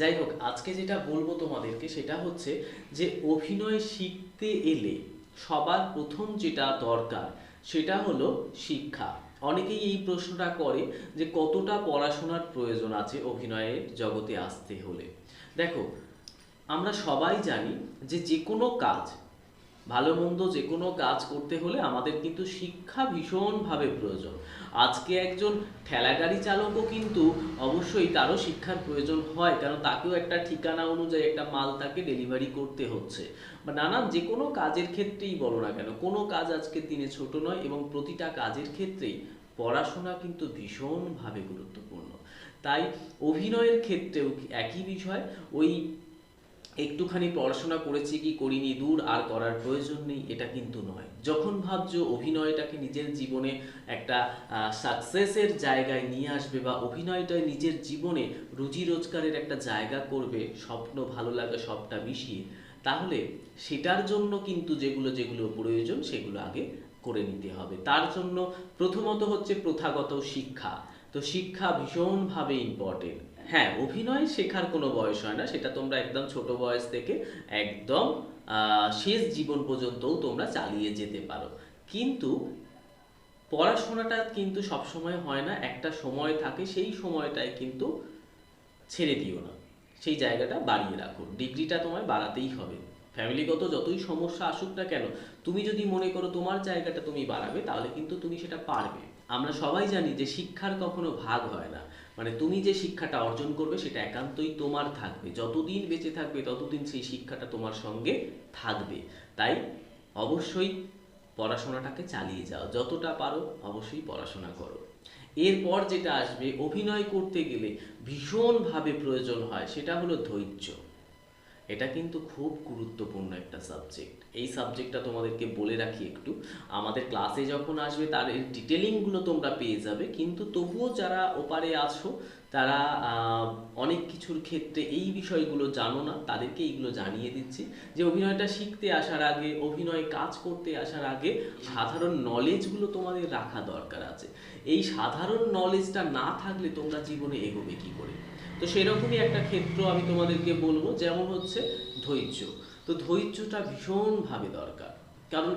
যাই হোক, আজকে যেটা বলব তোমাদেরকে সেটা হচ্ছে যে অভিনয় শিখতে এলে সবার প্রথম যেটা দরকার সেটা হলো শিক্ষা। অনেকেই এই প্রশ্নটা করে যে কতটা পড়াশোনার প্রয়োজন আছে অভিনয়ের জগতে আসতে হলে। দেখো, আমরা সবাই জানি যে যে কোনো কাজ ভালো মন্দ যে কোনো কাজ করতে হলে আমাদের কিন্তু শিক্ষা ভীষণভাবে প্রয়োজন। আজকে একজন ঠেলাগাড়ি চালকও কিন্তু অবশ্যই তারও শিক্ষার প্রয়োজন হয়, কারণ তাকেও একটা ঠিকানা অনুযায়ী একটা মাল তাকে ডেলিভারি করতে হচ্ছে। বা নানান যে কোনো কাজের ক্ষেত্রেই বলো না কেন, কোনো কাজ আজকের দিনে ছোট নয় এবং প্রতিটা কাজের ক্ষেত্রেই পড়াশোনা কিন্তু ভীষণভাবে গুরুত্বপূর্ণ। তাই অভিনয়ের ক্ষেত্রেও একই বিষয়, ওই একটুখানি পড়াশোনা করেছি কি করিনি, দূর আর করার প্রয়োজন নেই, এটা কিন্তু নয়। যখন ভাবছ অভিনয়টাকে নিজের জীবনে একটা সাকসেসের জায়গায় নিয়ে আসবে বা অভিনয়টা নিজের জীবনে রুজি রোজগারের একটা জায়গা করবে, স্বপ্ন ভালো লাগা সবটা মিশিয়ে, তাহলে সেটার জন্য কিন্তু যেগুলো যেগুলো প্রয়োজন সেগুলো আগে করে নিতে হবে। তার জন্য প্রথমত হচ্ছে প্রথাগত শিক্ষা। তো শিক্ষা ভীষণভাবে ইম্পর্টেন্ট হ্যাঁ অভিনয় শেখার কোনো বয়স হয় না। সেটা তোমরা একদম ছোট বয়স থেকে একদম শেষ জীবন পর্যন্তও তোমরা চালিয়ে যেতে পারো। কিন্তু পড়াশোনাটা কিন্তু সবসময় হয় না। একটা সময় থাকে, সেই সময়টায় কিন্তু ছেড়ে দিও না। সেই জায়গাটা বাড়িয়ে রাখো। ডিগ্রিটা তোমায় বাড়াতেই হবে। ফ্যামিলিগত যতই সমস্যা আসুক না কেন, তুমি যদি মনে করো তোমার জায়গাটা তুমি বাড়াবে, তাহলে কিন্তু তুমি সেটা পারবে। আমরা সবাই জানি যে শিক্ষার কখনো ভাগ হয় না। মানে তুমি যে শিক্ষাটা অর্জন করবে সেটা একান্তই তোমার থাকবে। যতদিন বেঁচে থাকবে ততদিন সেই শিক্ষাটা তোমার সঙ্গে থাকবে। তাই অবশ্যই পড়াশোনাটাকে চালিয়ে যাও। যতটা পারো অবশ্যই পড়াশোনা করো। এরপর যেটা আসবে, অভিনয় করতে গেলে ভীষণভাবে প্রয়োজন হয়, সেটা হলো ধৈর্য। এটা কিন্তু খুব গুরুত্বপূর্ণ একটা সাবজেক্ট এই সাবজেক্টটা তোমাদেরকে বলে রাখি একটু। আমাদের ক্লাসে যখন আসবে, তার এর ডিটেলিংগুলো তোমরা পেয়ে যাবে। কিন্তু তবুও যারা ওপারে আছো, তারা অনেক কিছুর ক্ষেত্রে এই বিষয়গুলো জানো না। তাদেরকে এইগুলো জানিয়ে দিচ্ছি। যে অভিনয়টা শিখতে আসার আগে, অভিনয় কাজ করতে আসার আগে সাধারণ নলেজগুলো তোমাদের রাখা দরকার আছে। এই সাধারণ নলেজটা না থাকলে তোমরা জীবনে এগোবে কি করে? তো সেরকমই একটা ক্ষেত্র আমি তোমাদেরকে বলব, যেমন হচ্ছে ধৈর্য। তো ধৈর্যটা ভীষণভাবে দরকার। কারণ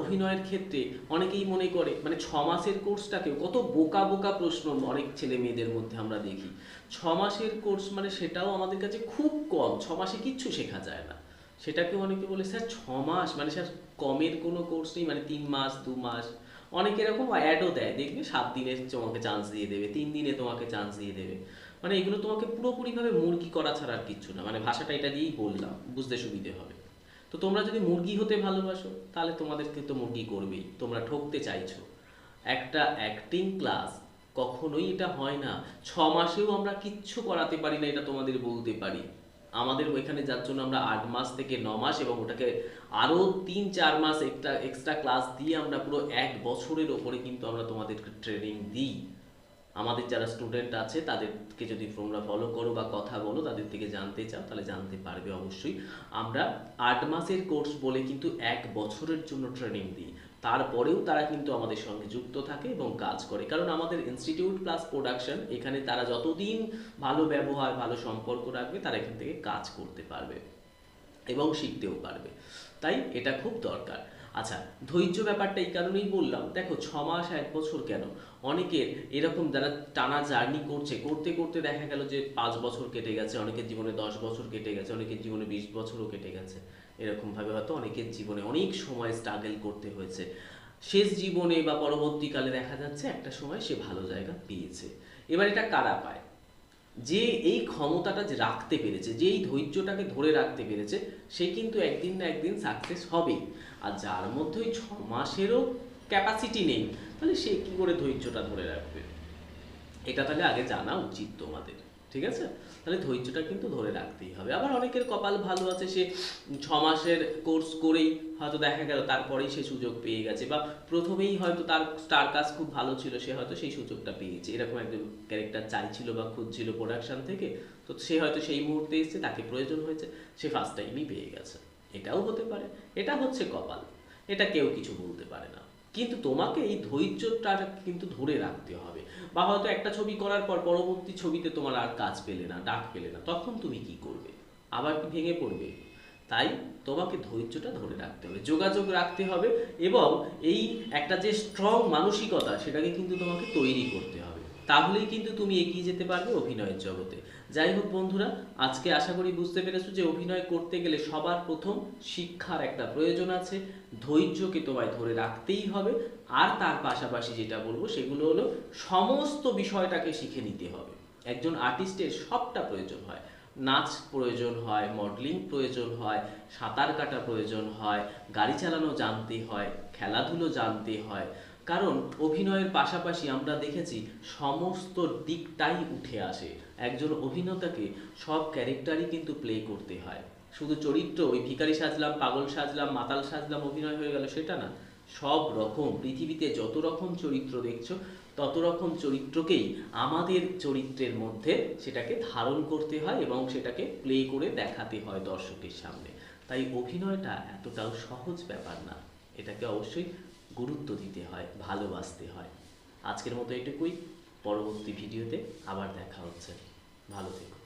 অভিনয়ের ক্ষেত্রে অনেকেই মনে করে মানে ছ মাসের কোর্সটাকেও কত বোকা বোকা প্রশ্ন অনেক ছেলে মেয়েদের মধ্যে আমরা দেখি। ছ মাসের কোর্স মানে সেটাও আমাদের কাছে খুব কম, ছ মাসে কিচ্ছু শেখা যায় না। সেটাকে অনেকে বলে, স্যার, ছ মাস? মানে স্যার, কমের কোনো কোর্স নেই মানে তিন মাস, দু মাস। অনেক এরকম অ্যাডও দেয়। দেখবে সাত দিনের তোমাকে চান্স দিয়ে দেবে, তিন দিনে তোমাকে চান্স দিয়ে দেবে। মানে এগুলো তোমাকে পুরোপুরিভাবে মুরগি করা ছাড়া আর কিচ্ছু না। মানে ভাষাটা এটা দিয়েই বললাম, বুঝতে সুবিধে হবে। তো তোমরা যদি মুরগি হতে ভালোবাসো, তাহলে তোমাদেরকে তো মুরগি করবেই। তোমরা ঠকতে চাইছো। একটা অ্যাক্টিং ক্লাস কখনোই এটা হয় না। ছ মাসেও আমরা কিচ্ছু করাতে পারি না, এটা তোমাদের বলতে পারি। আমাদের ওইখানে যার জন্য আমরা আট মাস থেকে ন মাস এবং ওটাকে আরও তিন, চার মাস একটা এক্সট্রা ক্লাস দিয়ে আমরা পুরো এক বছরের ওপরে কিন্তু আমরা তোমাদেরকে ট্রেনিং দিই। আমাদের যারা স্টুডেন্ট আছে, তাদেরকে যদি তোমরা ফলো করো বা কথা বলো, তাদের থেকে জানতে চাও, তাহলে জানতে পারবে অবশ্যই। আমরা আট মাসের কোর্স বলে কিন্তু এক বছরের জন্য ট্রেনিং দিই। তারপরেও তারা কিন্তু আমাদের সঙ্গে যুক্ত থাকে এবং কাজ করে। কারণ আমাদের ইনস্টিটিউট প্লাস প্রোডাকশন এখানে তারা যতদিন ভালো ব্যবহার, ভালো সম্পর্ক রাখবে, তারা এখান থেকে কাজ করতে পারবে এবং শিখতেও পারবে। তাই এটা খুব দরকার। আচ্ছা ধৈর্য ব্যাপারটা এই কারণেই বললাম, দেখো ছ মাস, এক বছর কেন? অনেকের এরকম যারা টানা জার্নি করছে, করতে করতে দেখা গেল যে পাঁচ বছর কেটে গেছে, অনেকের জীবনে দশ বছর কেটে গেছে, অনেকের জীবনে বিশ বছরও কেটে গেছে। এরকম ভাবে হয়তো অনেকের জীবনে অনেক সময় স্ট্রাগল করতে হয়েছে। শেষ জীবনে বা পরবর্তীকালে দেখা যাচ্ছে একটা সময় সে ভালো জায়গা পেয়েছে। এবার এটা কারা পায়? যে এই ক্ষমতাটা যে রাখতে পেরেছে, যে এই ধৈর্যটাকে ধরে রাখতে পেরেছে, সে কিন্তু একদিন না একদিন সাকসেস হবেই। আর যার মধ্যে ওই ছ মাসেরও ক্যাপাসিটি নেই, তাহলে সে কি করে ধৈর্যটা ধরে রাখবে? এটা তাহলে আগে জানা উচিত তোমাদের। ঠিক আছে? তাহলে ধৈর্যটা কিন্তু ধরে রাখতেই হবে। আবার অনেকের কপাল ভালো আছে, সে ছ মাসের কোর্স করেই হয়তো দেখা গেল, তারপরেই সে সুযোগ পেয়ে গেছে বা প্রথমেই হয়তো তার স্টার কাজ খুব ভালো ছিল, সে হয়তো সেই সুযোগটা পেয়েছে। এরকম একজন ক্যারেক্টার চাইছিল বা খুঁজছিল প্রোডাকশন থেকে, তো সে হয়তো সেই মুহূর্তে এসেছে, তাকে প্রয়োজন হয়েছে, সে ফার্স্ট টাইমই পেয়ে গেছে। এটাও হতে পারে। এটা হচ্ছে কপাল। এটা কেউ কিছু বলতে পারে না। কিন্তু তোমাকে এই ধৈর্যটা কিন্তু ধরে রাখতে হবে। বা হয়তো একটা ছবি করার পর পরবর্তী ছবিতে তোমার আর কাজ পেলে না, ডাক পেলে না, তখন তুমি কি করবে? আবার কি ভেঙে পড়বে? তাই তোমাকে ধৈর্যটা ধরে রাখতে হবে, যোগাযোগ রাখতে হবে এবং এই একটা যে স্ট্রং মানসিকতা, সেটাকে কিন্তু তোমাকে তৈরি করতে হবে। তাহলেই কিন্তু তুমি এগিয়ে যেতে পারবে অভিনয়ের জগতে। যাই হোক বন্ধুরা, আজকে আশা করি বুঝতে পেরেছ যে অভিনয় করতে গেলে সবার প্রথম শিক্ষার একটা প্রয়োজন আছে। ধৈর্যকে তোমায় ধরে রাখতেই হবে। আর তার পাশাপাশি যেটা বলব সেগুলো হলো সমস্ত বিষয়টাকে শিখে নিতে হবে। একজন আর্টিস্টের সবটা প্রয়োজন হয়। নাচ প্রয়োজন হয়, মডেলিং প্রয়োজন হয়, সাঁতার কাটা প্রয়োজন হয়, গাড়ি চালানো জানতে হয়, খেলাধুলো জানতে হয় কারণ অভিনয়ের পাশাপাশি আমরা দেখেছি সমস্ত দিকটাই উঠে আসে। একজন অভিনেতাকে সব ক্যারেক্টারই কিন্তু প্লে করতে হয়। শুধু চরিত্র, ওই ভিখারি সাজলাম, পাগল সাজলাম, মাতাল সাজলাম অভিনয় হয়ে গেল, সেটা না। সব রকম, পৃথিবীতে যত রকম চরিত্র দেখছ, তত রকম চরিত্রকেই আমাদের চরিত্রের মধ্যে সেটাকে ধারণ করতে হয় এবং সেটাকে প্লে করে দেখাতে হয় দর্শকের সামনে। তাই অভিনয়টা এতটাও সহজ ব্যাপার না। এটাকে অবশ্যই গুরুত্ব দিতে হয়, ভালোবাসতে হয়। আজকের মতো এটুকুই। পরবর্তী ভিডিওতে আবার দেখা হচ্ছে। ভালো থেকো।